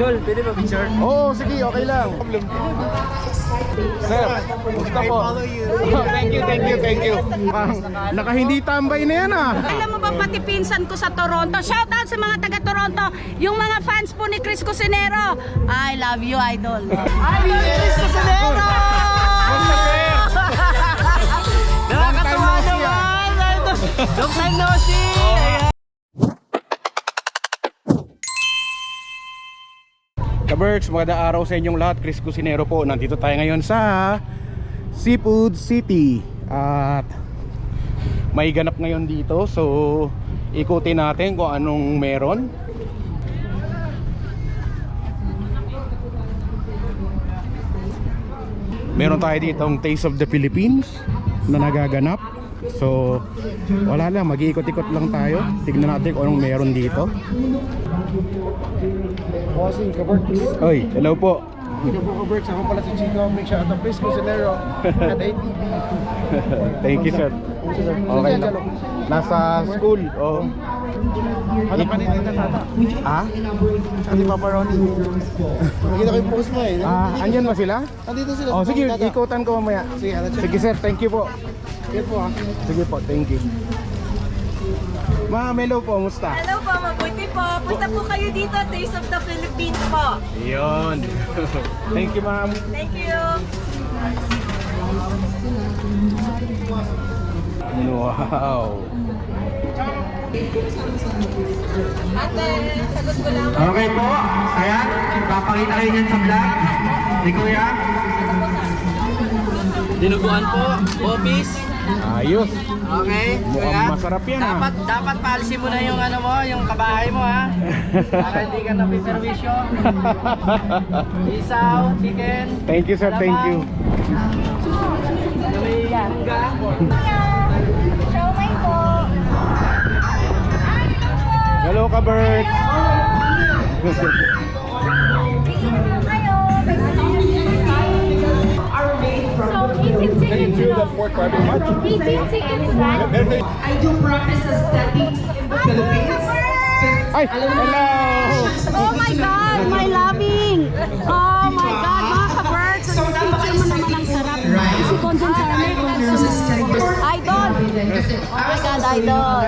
Idol, pwede ba picture? Oo, sige, okay lang. Sir, gusto po. thank you, thank you, thank you. Parang naka hindi tambay na yan ah. Alam mo ba pati pinsan ko sa Toronto? Shout out sa mga taga Toronto, yung mga fans po ni Chris Cusinero. I love you, idol. I love you, Chris Cusinero. Nakakatawa Long time no see, naman! Idol! Long time no see! Kaberks, magandang araw sa inyong lahat. Chris Cusinero po. Nandito tayo ngayon sa Seafood City. At may ganap ngayon dito. So, ikutin natin kung anong meron. Meron tayo ditong Taste of the Philippines na nagaganap. So, wala lang. Mag-iikot-ikot lang tayo. Tignan natin kung anong meron dito. Bossing, Kaberks. Oy, hello po. Ito po Kaberks. Ako pala si Chico. Make shout out to Chris Cusinero at ATV. Thank you, sir. Okay lang. Nasa school. Oh. Ano pa nito tata? Ah? Ano Papa Ronnie? Nakita ko yung post mo eh. Ah, andyan ba sila? Andito sila. Oh, sige, ikutan ko mamaya. Sige, sir. Thank you po. Sige po ah. Sige po, thank you. Ma'am, hello po. Musta? Hello po, mabuti po. Punta po kayo dito, Taste of the Philippines po. Yun. thank you, ma'am. Thank you. Wow. Ate, sagot ko lang. Okay po, ayan, papakita kayo niyan sa vlog ni Kuya. Dinuguan po, office. Ayos. Okay, Mukhang masarap yan, ah. Dapat, dapat paalisin mo na yung ano mo, yung kabahay mo ha. Para hindi ka napiperwisyo. Isaw, chicken. Thank you, sir. Thank you. mungga. Siomay po. Hello, ka-bird. So know. 18 tickets, right? I do practice aesthetics in the Philippines. Ay, hello. Oh my God, my loving! Oh my God, mga ka-birds! Ang picture mo naman ang sarap. Si Conjon Sarme. Idol! Oh my God, idol!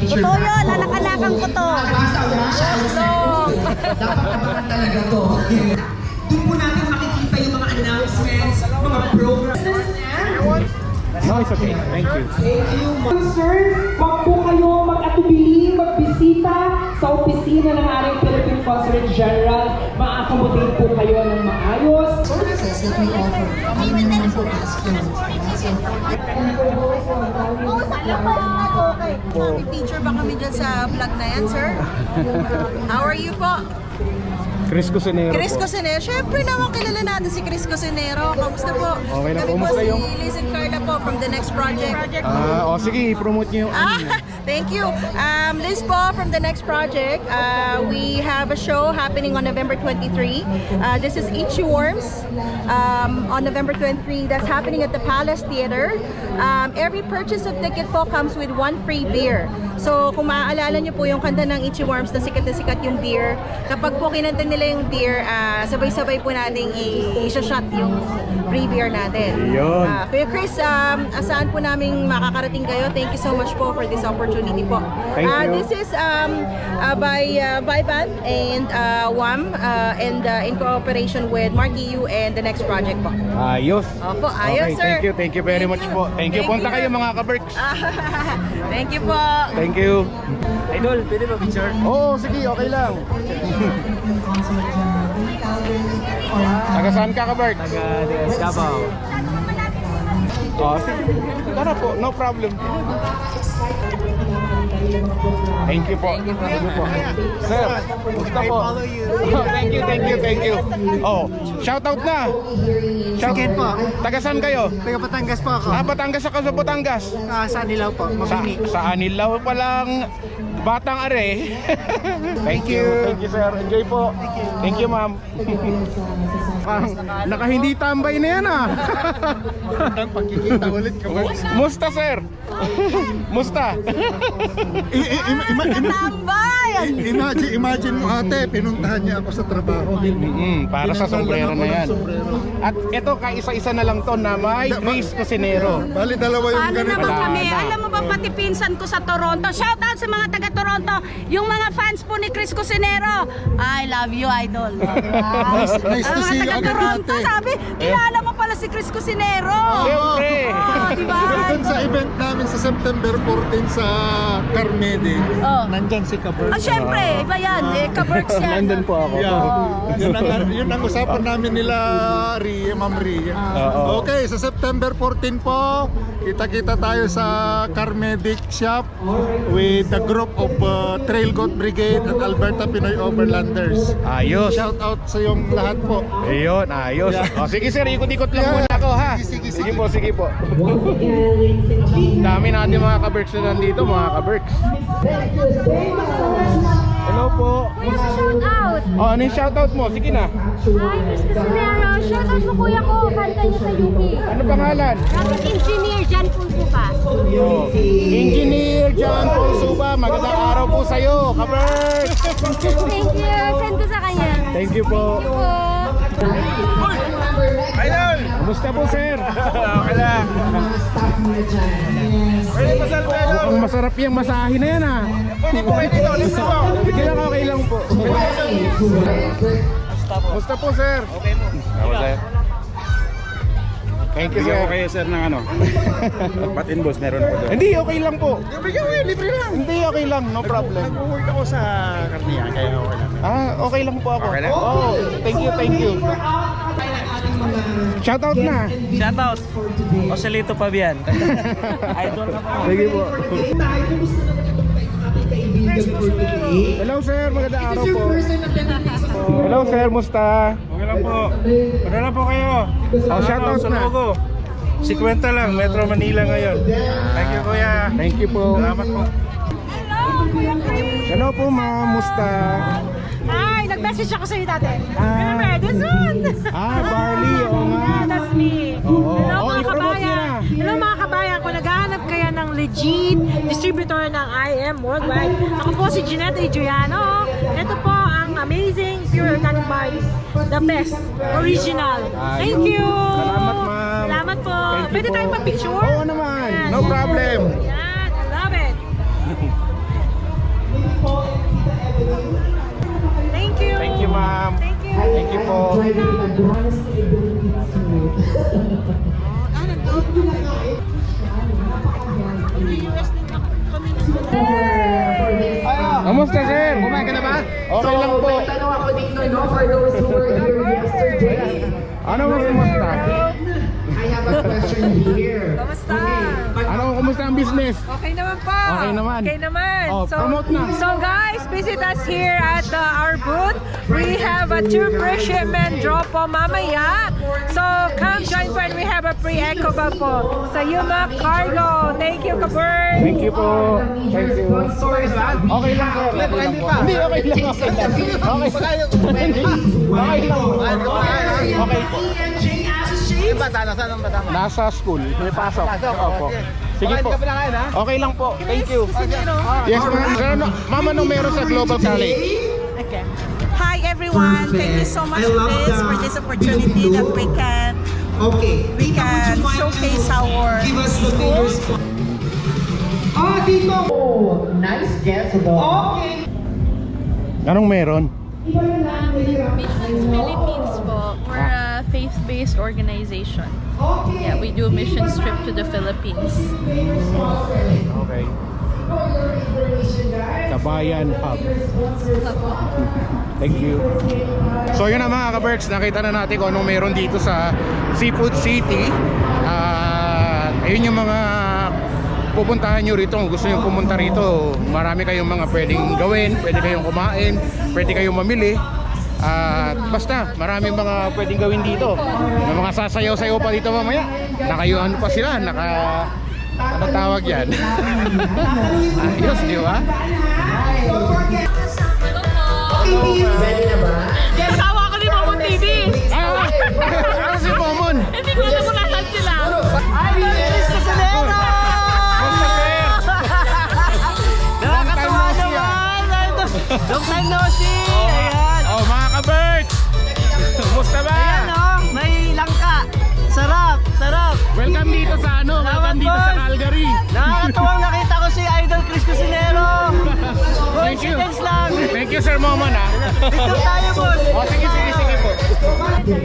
Totoo yun, anak-anakan ko to. Siya. Dapat kabahan talaga to. Doon po natin makikita yung mga announcements, mga programs. No, it's okay. Thank you. Sirs, wag po kayo mag-atubili, magbisita sa opisina ng ating Philippine Consulate General. Ma-accommodate po kayo ng maayos. services that we offer. Naman po as! Okay. Picture ba kami dyan sa vlog na yan, sir? How are you po? Chris Cusinero Chris po. Cusinero. Siyempre naman kilala natin si Chris Cusinero. Kamusta po? Okay lang. Kami po Kumusta si yung- Liz and Carla po from The Next Project. Ah, oh, sige, i-promote niyo yung ano niyo. Thank you. Um, Liz po from the next project. Uh, we have a show happening on November 23. Uh, this is Ichi Worms um, on November 23. That's happening at the Palace Theater. Um, every purchase of ticket po comes with one free beer. So kung maaalala niyo po yung kanta ng Ichi Worms na sikat na sikat yung beer, kapag po kinanta nila yung beer, ah, sabay-sabay po natin i- i-shot yung free beer natin. Yun. Ah, Kuya Chris, um, asahan po namin makakarating kayo. Thank you so much po for this opportunity po. Thank you. This is um, uh, by uh, Viban and uh, WAM uh, and uh, in cooperation with Mark EU and the next project po. Ayos. Opo, ayos, okay, sir. Thank you, thank you very Thank much you. po. Thank you. Thank Punta you. kayo mga ka-Berks. Thank you po. Thank you. Idol, pwede ba picture? Oo, sige, okay lang. Taga saan ka ka-Bert? Taga Davao. Oh, sige. Tara po, no problem. Thank you po. Thank you po. Sir, gusto po. thank you, thank you, thank you. Oh, shout out na. Shout Chicken po. Taga saan kayo? Taga Batangas po ako. Ah, Batangas ako sa Batangas. Ah, sa Nilaw po. Sa, Mabini. sa Anilaw pa lang Batang Are. Thank you. Thank you, sir. Enjoy po. Thank you, ma'am. Parang naka hindi tambay na yan ah. Pagkikita ulit ka? Musta, sir? Musta? Tambay! Yan. Imagine, imagine mo ate, pinuntahan niya ako sa trabaho. Mm, para sa sombrero na yan. sombrero. At ito, kaisa-isa na lang to na may Chris Cusinero. Bali dalawa yung Paano ganito. naman Wala kami? na. Alam mo ba pati pinsan ko sa Toronto? Shout out sa mga taga Toronto. Yung mga fans po ni Chris Cusinero. I love you, idol. Nice, nice to Ang see you mga taga again Toronto, ate. sabi, kilala mo pala si Chris Cusinero. Siyempre. Oh, di ba? Doon sa event namin sa September 14 sa Carmede, Oh. nandyan si Kabert. Ah, syempre, iba yan. Eh, kaberks yan. Nandun po ako. Yeah. yun, ang, yun ang usapan namin nila Ria, Ma'am Ria. Oo. Okay, sa September 14 po, kita-kita tayo sa Carmedic Shop with the group of uh, Trail Goat Brigade at Alberta Pinoy Overlanders. Ayos. Shout out sa yung lahat po. Ayun, ayos. O, sige sir, ikot-ikot lang muna ako ha. Sige, sige, Sige sige. po, sige po. Dami natin mga ka-Berks na nandito, mga ka-Berks. Hello po. Shout out! O, ano yung shoutout mo? Sige na. Hi, Chris Cusinero. Shout out mo kuya ko. Kanta niya sa UK. Ano pangalan? Rocket Engineer Jan Punsuka. Oh. Engineer John Paul Suba, magandang araw po sa'yo, ka-Berks. Thank you. Send ko sa kanya. Thank you po. Idol! Kumusta po, sir? okay lang. Mukhang masarap yung masahe na yan, ah. Pwede po kayo dito, dito po. Sige lang, okay lang po. Kumusta po, sir? Okay mo. Ako, sir. Thank you, sir. Bigyan ko kayo sir ng ano. Patin boss meron po doon. Hindi, okay lang po. Bigyan ko libre lang. Hindi, okay lang. No problem. Nag-work ako sa karniya, kaya okay lang. Ah, okay lang po ako. Okay lang? Oh, thank you, thank you. Shoutout na. Shoutout. Joselito Pabian. Idol na po. Sige po. Kaibigan for today? Hello, sir. Magandang araw po. Hello, sir. Musta? Okay lang po. Padala po kayo. Oh, shoutout sa na. logo. Si Kwenta lang, Metro Manila ngayon. Thank you kuya. Thank you po. Salamat po. Hello po, ma'am. Musta? Hi, nag-message ako sa'yo dati. Ah. Remember, this one? Ah, Barley. Oo nga. That's me. Oo. Hello Oh, mga i-promote na. Hello mga kabayan. Kung naghahanap kayo ng legit distributor ng IM Worldwide, ako po si Jeanette A. Giuliano. Ito po ang amazing pure organic barley. The best. Original. Thank you. Salamat, ma'am. Salamat po. Thank you Pwede po. tayong mag-picture? Oo naman. Yan. No problem. Yan. I love it. Thank you. Thank you, ma'am. Thank you. Thank you po. Kamusta, sir? Kumain ka na ba? Okay lang po. Tanong ako dito, no, for those who were here yesterday. Ano mas kumusta? I have a question here. Kamusta? Ano, kumusta ang business? Okay naman po. Okay naman. Okay naman. Oh, promote na. So guys, visit us here at uh, our booth. We have a two-free shipment drop po mamaya. So come join po and we have a free eco bag po sa Yuma Cargo. Thank you, Kabird. Thank you po. Thank you. Okay lang, sir. Okay lang po. Hindi, okay lang. Okay lang. Okay. Okay lang. Okay po. Nasa school. May pasok. Opo. Sige po. Okay lang po. Thank you. Yes, ma'am. Ma'am, ano meron sa Global College? Okay. Everyone. Thank you so much for this for this opportunity that we can Okay. we can showcase our Give us the fingers. Ah, dito! Oh, nice guess though. Okay. Anong meron? Missions Philippines po. We're a faith-based organization. Yeah, we do missions trip to the Philippines. Okay. Kabayan Hub. Thank you. So yun na mga ka-Berks, nakita na natin kung anong meron dito sa Seafood City. At ayun yung mga pupuntahan nyo rito. Kung gusto nyo pumunta rito, marami kayong mga pwedeng gawin, pwede kayong kumain, pwede kayong mamili. At basta, marami mga pwedeng gawin dito. Yung mga sasayaw-sayaw pa dito mamaya. Nakayuan pa sila, naka... Ano tawag yan? Ayos, di ba? Ready na ba? Kasama ko ni Momon TV. Ano si Momon? Hindi ko alam kung nasan sila. Chris Cusinero! Basta sir! Nakakatawa Long time no see, naman. Sir Moman ha. Picture tayo, boss. Oh, sige, sige, sige po. Thank you.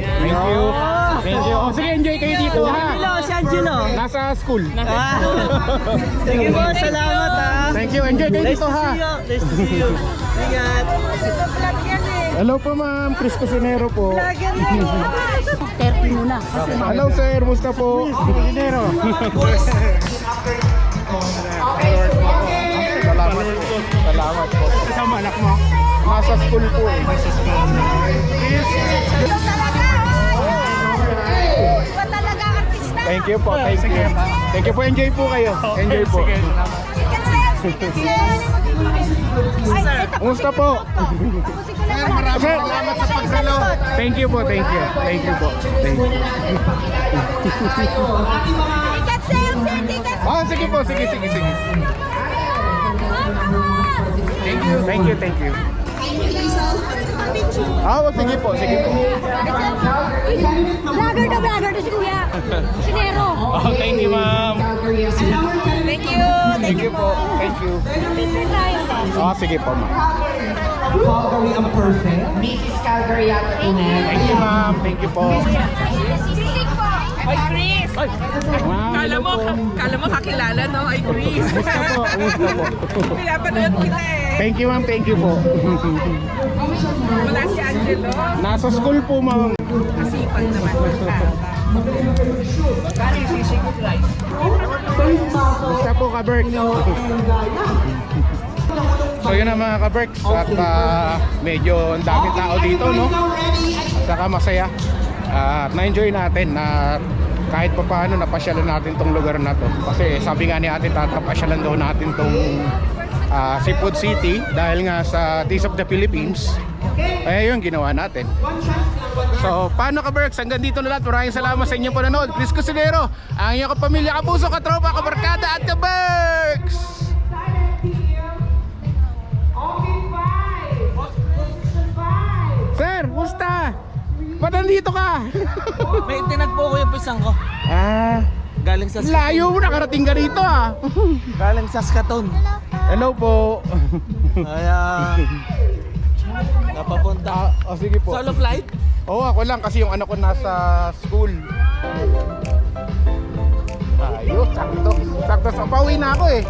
Thank you. Oh, sige, enjoy kayo dito ha. si Angelo. Nasa school. Ah. Sige po, salamat ha. Thank you. Enjoy kayo dito ha. Nice to see you. Ingat. Hello po ma'am, Chris Cusinero po. 30 muna. Hello sir, musta po? Cusinero. Salamat po. Salamat po. Kasama anak mo. Nasa school po eh. Thank you po, thank you. Thank you po, enjoy po kayo. Enjoy po. Kumusta po? Maraming Sir. salamat sa pagsalo. Thank you po, thank you. Thank you po. Thank you. Ah, sige po, sige, sige, sige. Thank you, thank you, thank you. Ah, oh, sige po, sige po. Vlogger to vlogger to si Kuya. Sinero. Oh, thank you, ma'am. Thank you. Thank you po. Thank you. Picture tayo. Ah, sige po, ma'am. Calgary ang perfect. Mrs. Calgary at Thank you, ma'am. Thank you po. Sisig. Ay, Chris! Ma'am, Kala hello mo, kala mo kakilala, no? Ay, Chris. Po? Po? Pinapanood kita eh. Thank you, ma'am. Thank you po. Wala si Angelo. Nasa school po, ma'am. Masipag naman. Kumusta po, ka-Berk? So yun na mga ka-Berks at ah, medyo ang dami tao dito no saka masaya at na-enjoy natin na kahit pa paano napasyalan natin tong lugar na to kasi sabi nga ni ate tata pasyalan daw natin tong ah, Seafood City dahil nga sa Days of the Philippines kaya yun ginawa natin So, paano ka Berks? Hanggang dito na lahat. Maraming salamat sa inyong panonood. Chris Cusinero, ang inyong kapamilya, kapuso, katropa, kabarkada at ka Berks! Ba't nandito ka? May tinagpo ko yung pisang ko. ah, Galing sa layo mo nakarating ka rito ah. Galing sa Saskatoon. Hello po. Kaya napapunta. Ah, oh, sige po. Solo flight? Oo, ako lang kasi yung anak ko nasa school. Ayos, sakto. Sakto, sa pauwi na ako eh.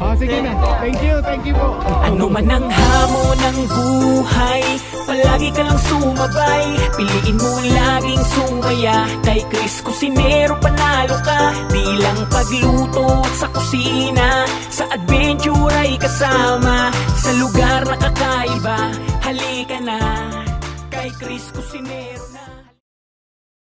Oh, sige na. Thank you, thank you po. Ano man ang hamon ng buhay Palagi ka lang sumabay Piliin mo laging sumaya Kay Chris Cusinero panalo ka Di lang pagluto at sa kusina Sa adventure ay kasama Sa lugar na kakaiba Halika na Kay Chris Cusinero na